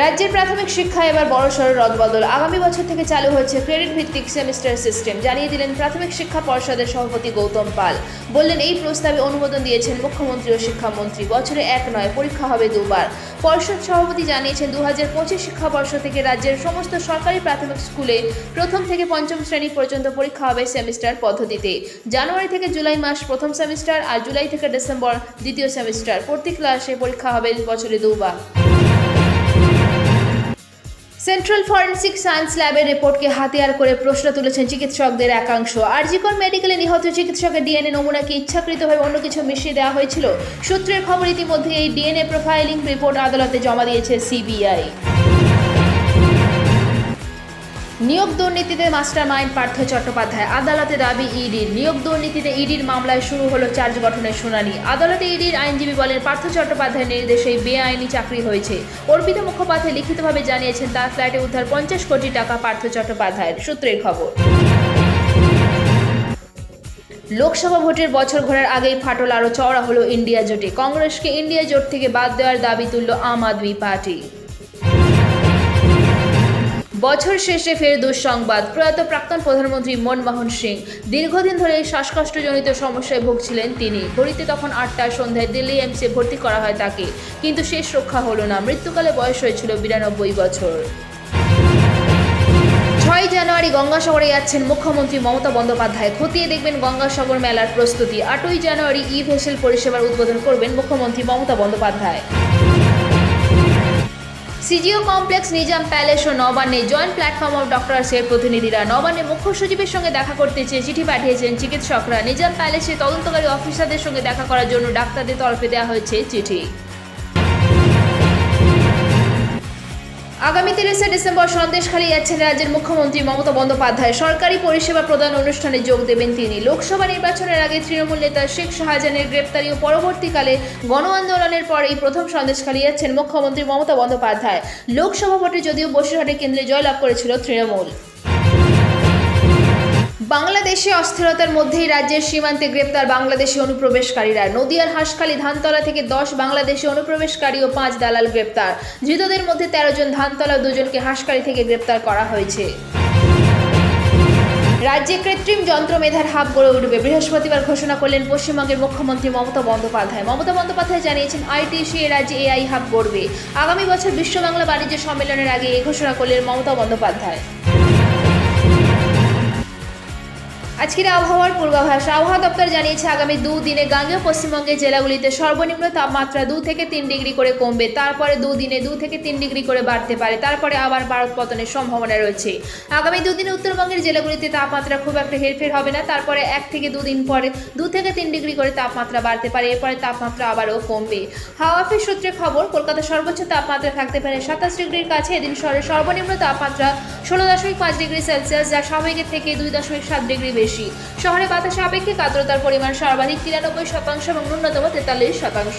রাজ্যের প্রাথমিক শিক্ষা এবার বড়সড় রদবদল। আগামী বছর থেকে চালু হচ্ছে ক্রেডিট ভিত্তিক সেমিস্টার সিস্টেম। জানিয়ে দিলেন প্রাথমিক শিক্ষা পর্ষদের সভাপতি গৌতম পাল। বললেন, এই প্রস্তাবে অনুমোদন দিয়েছেন মুখ্যমন্ত্রী ও শিক্ষামন্ত্রী। বছরে এক নয়, পরীক্ষা হবে দুবার। পর্ষদ সভাপতি জানিয়েছেন দু হাজার পঁচিশ শিক্ষাবর্ষ থেকে রাজ্যের সমস্ত সরকারি প্রাথমিক স্কুলে প্রথম থেকে পঞ্চম শ্রেণি পর্যন্ত পরীক্ষা হবে সেমিস্টার পদ্ধতিতে। জানুয়ারি থেকে জুলাই মাস প্রথম সেমিস্টার আর জুলাই থেকে ডিসেম্বর দ্বিতীয় সেমিস্টার। প্রতি ক্লাসে পরীক্ষা হবে বছরে দুবার। সেন্ট্রাল ফরেন্সিক সায়েন্স ল্যাবের রিপোর্টকে হাতিয়ার করে প্রশ্ন তুলেছেন চিকিৎসকদের একাংশ। আরজিকর মেডিকেলে নিহত চিকিৎসকের ডিএনএ নমুনাকে ইচ্ছাকৃতভাবে অন্য কিছু মিশিয়ে দেওয়া হয়েছিল। সূত্রের খবর ইতিমধ্যে এই ডিএনএ প্রোফাইলিং রিপোর্ট আদালতে জমা দিয়েছে সিবিআই নিয়োগ দুর্নীতিতে মাস্টার মাইন্ড পার্থ চট্টোপাধ্যায়। আদালতে দাবি, ইডির নিয়োগ দুর্নীতিতে ইডির মামলায় শুরু হলো চার্জ গঠনের শুনানি। আদালতে ইডির আইনজীবী বলেন, পার্থ চট্টোপাধ্যায়ের নির্দেশেই বেআইনি চাকরি হয়েছে। অর্পিতা মুখোপাধ্যায় লিখিতভাবে জানিয়েছেন, তার ফ্ল্যাটে উদ্ধার পঞ্চাশ কোটি টাকা পার্থ চট্টোপাধ্যায়ের সূত্রের খবর। লোকসভা ভোটের বছর ঘোরার আগেই ফাটল আরও চওড়া হলো ইন্ডিয়া জোটে। কংগ্রেসকে ইন্ডিয়া জোট থেকে বাদ দেওয়ার দাবি তুলল আম আদমি পার্টি। বছর শেষে ফের দুঃসংবাদ। প্রয়াত প্রাক্তন প্রধানমন্ত্রী মনমোহন সিং। দীর্ঘদিন ধরে শ্বাসকষ্টজনিত সমস্যায় ভুগছিলেন তিনি। ঘড়িতে তখন আটটার সন্ধ্যায় দিল্লি এমসে ভর্তি করা হয় তাকে। কিন্তু শেষ রক্ষা হলো না। মৃত্যুকালে বয়স হয়েছিল বিরানব্বই বছর। ছয় জানুয়ারি গঙ্গাসাগরে যাচ্ছেন মুখ্যমন্ত্রী মমতা বন্দ্যোপাধ্যায়। খতিয়ে দেখবেন গঙ্গাসাগর মেলার প্রস্তুতি। আটই জানুয়ারি ই ভেসেল পরিষেবার উদ্বোধন করবেন মুখ্যমন্ত্রী Mamata Bandyopadhyay. CGO complex Nizam palace ও নবান্নে জয়েন্ট প্ল্যাটফর্ম অফ ডক্টরসের প্রতিনিধিরা নবান্নে মুখ্য সচিবের সঙ্গে দেখা করতে চেয়ে চিঠি পাঠিয়েছেন চিকিৎসকরা। নিজাম প্যালেসে তদন্তকারী অফিসারদের সঙ্গে দেখা করার জন্য ডাক্তারদের তরফে দেওয়া হয়েছে চিঠি। আগামী তিরিশে ডিসেম্বর সন্দেশখালী যাচ্ছেন রাজ্যের মুখ্যমন্ত্রী মমতা বন্দ্যোপাধ্যায়। সরকারি পরিষেবা প্রদান অনুষ্ঠানে যোগ দেবেন তিনি। লোকসভা নির্বাচনের আগে তৃণমূল নেতা শেখ শাহজাহানের গ্রেপ্তারি ও পরবর্তীকালে গণ আন্দোলনের পর এই প্রথম সন্দেশখালী যাচ্ছেন মুখ্যমন্ত্রী মমতা বন্দ্যোপাধ্যায়। লোকসভা ভোটে যদিও বসিরহাটে কেন্দ্রে জয়লাভ করেছিল তৃণমূল। বাংলাদেশে অস্থিরতার মধ্যেই রাজ্যের সীমান্তে গ্রেপ্তার বাংলাদেশি অনুপ্রবেশকারীরা। নদিয়ার হাঁসখালী ধানতলা থেকে দশ বাংলাদেশি অনুপ্রবেশকারী ও পাঁচ দালাল গ্রেপ্তার। ধৃতদের মধ্যে তেরো জন ধানতলা দুজনকে হাঁসখালী থেকে গ্রেপ্তার করা হয়েছে। রাজ্যে কৃত্রিম যন্ত্র মেধার হাব গড়ে উঠবে। বৃহস্পতিবার ঘোষণা করলেন পশ্চিমবঙ্গের মুখ্যমন্ত্রী মমতা বন্দ্যোপাধ্যায়। মমতা বন্দ্যোপাধ্যায় জানিয়েছেন, আইটিসি এ রাজ্যে এআই হাব গড়বে। আগামী বছর বিশ্ব বাংলা বাণিজ্য সম্মেলনের আগে এই ঘোষণা করলেন মমতা বন্দ্যোপাধ্যায়। আজকের আবহাওয়ার পূর্বাভাস, আবহাওয়া দপ্তর জানিয়েছে আগামী দুদিনে গাঙ্গেয় পশ্চিমবঙ্গের জেলাগুলিতে সর্বনিম্ন তাপমাত্রা দু থেকে তিন ডিগ্রি করে কমবে। তারপরে দুদিনে দু থেকে তিন ডিগ্রি করে বাড়তে পারে। তারপরে আবার ভারত পতনের সম্ভাবনা রয়েছে। আগামী দুদিনে উত্তরবঙ্গের জেলাগুলিতে তাপমাত্রা খুব একটা হেরফের হবে না। তারপরে এক থেকে দুদিন পরে দু থেকে তিন ডিগ্রি করে তাপমাত্রা বাড়তে পারে। এরপরে তাপমাত্রা আবারও কমবে। হাওয়া অফিস সূত্রে খবর, কলকাতার সর্বোচ্চ তাপমাত্রা থাকতে পারে সাতাশ ডিগ্রির কাছে। এদিন শহরের সর্বনিম্ন তাপমাত্রা ষোলো দশমিক পাঁচ ডিগ্রি সেলসিয়াস, যা স্বাভাবিকের থেকে দুই দশমিক সাত ডিগ্রি বেশি। শহরে বাতাসে আপেক্ষিক আর্দ্রতার পরিমাণ সর্বাধিক তিরানব্বই শতাংশ এবং ন্যূনতম তেতাল্লিশ শতাংশ।